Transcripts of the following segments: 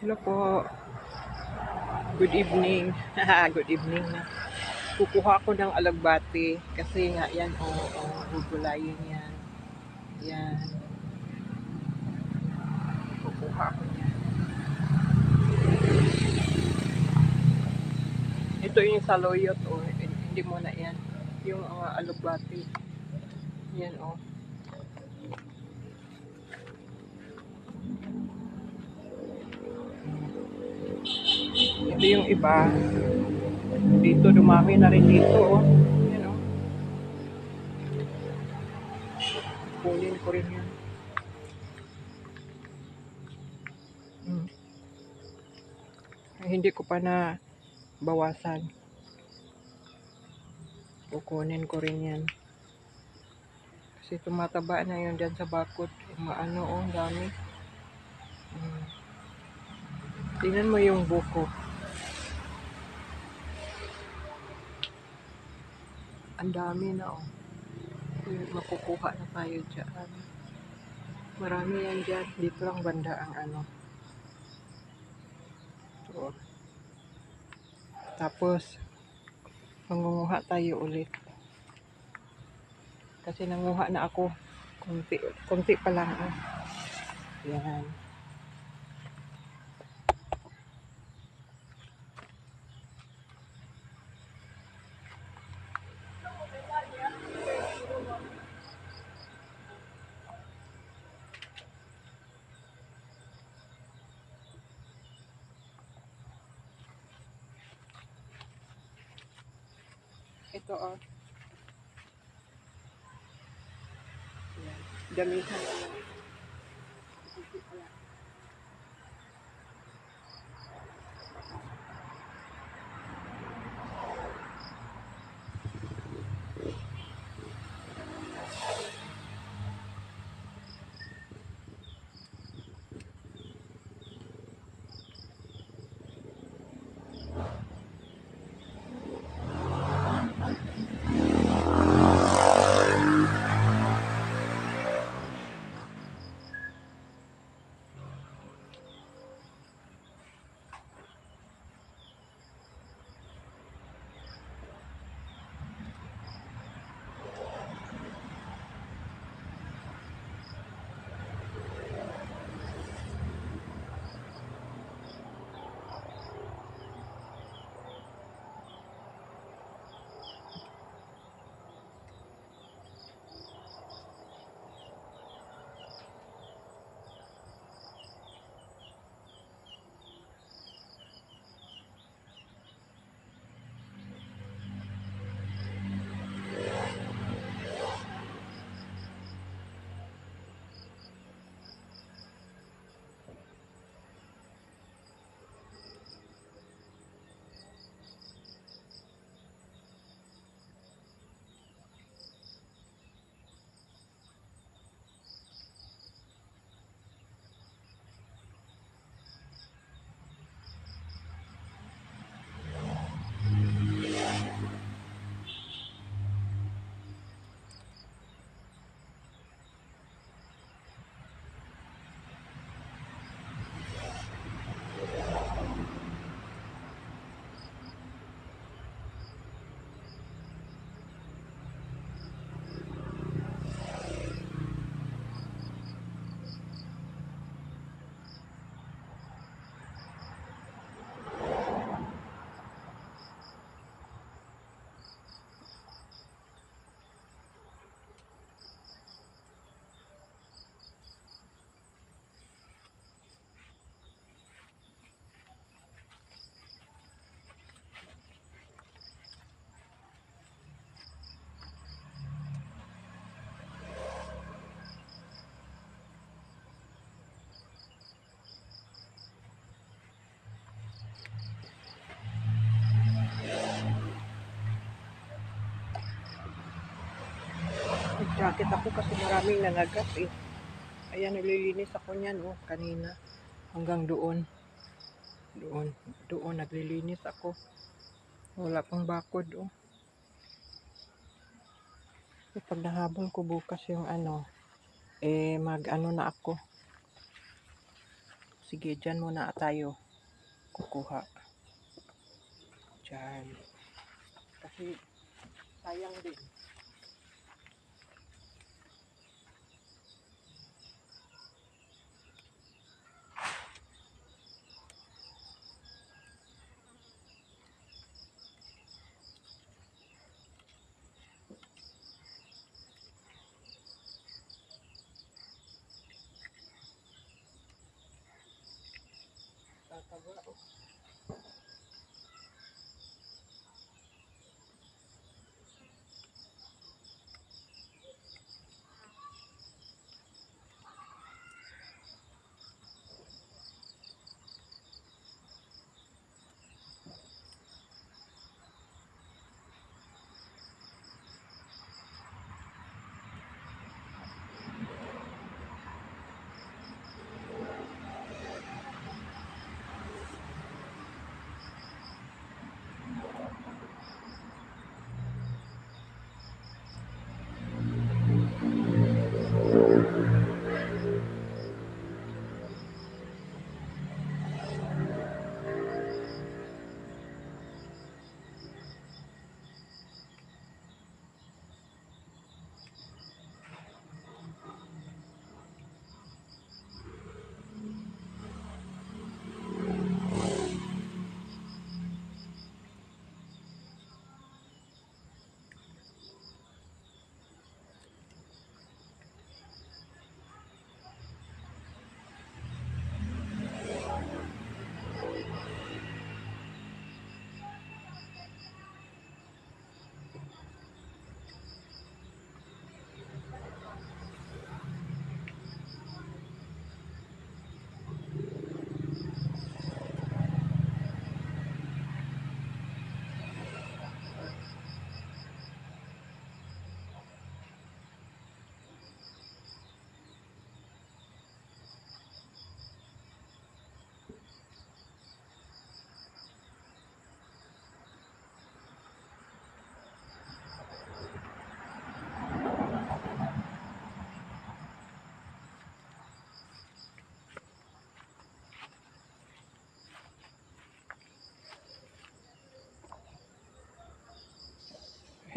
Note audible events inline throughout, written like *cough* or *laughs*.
Hello po. Good evening. *laughs* Good evening na. Kukuha ko ng alagbati kasi nga yan o oh, oh, gugulayin yan. Yan. Kukuha ko yan. Ito yung saloyot o oh. hindi mo na yan. Yung uh, alagbati. Yan o. Oh. Ito yung iba. Dito, dumami na rin dito, oh. Yan, oh. Kunin ko rin yan. Hmm. Ay, hindi ko pa na bawasan. Kukunin ko rin yan. Kasi tumataba na yun dyan sa bakod. Maano, oh, dami. Hmm. Tingnan mo yung buko. Ang dami na oh. Makukuha na tayo dyan. Marami yan dyan. Dito lang banda ang ano. Ito. Tapos, mangunguha tayo ulit. Kasi nanguha na ako. Kunti, kunti pa lang. Oh. Yan. Ito oh. Damihan Nag-jacket ako kasi maraming nanagat eh. Ayan, naglilinis ako niyan oh, kanina. Hanggang doon. Doon. Doon, naglilinis ako. Wala pang bakod oh. So, pag nahabol ko bukas yung ano, eh mag ano na ako. sige, dyan muna tayo kukuha. Dyan. Kasi sayang din. Tataba, oh.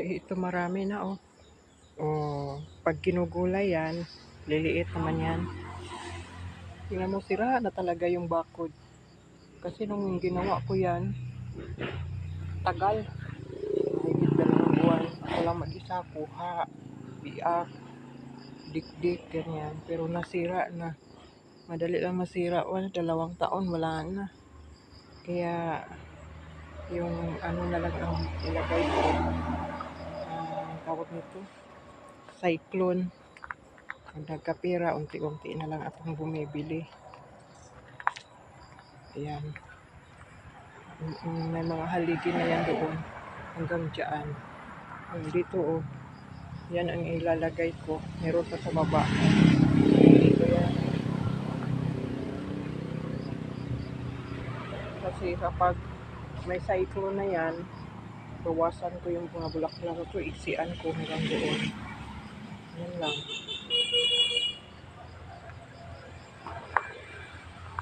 Ito marami na oh. Oh, pag kinugulay yan, liliit naman yan. Tingnan mo, sira na talaga yung bakod. Kasi nung ginawa ko yan, tagal. Higit dalawang buwan. Ako lang mag-isa, kuha, biak, dikdik, ganyan. Pero nasira na. Madali lang masira. Wala, dalawang taon, wala na. Kaya, yung ano na lang ang ilagay ko. Nito. Cyclone. Pag nagkapira, unti-unti na lang akong bumibili. Ayan. May mga haligi na yan doon. Hanggang dyan. Yung dito, oh. Yan ang ilalagay ko. Meron pa sa baba. Dito yan. Kasi kapag may cyclone na yan, bawasan ko yung mga bulaklak ko, isian ko hanggang doon. Yan lang.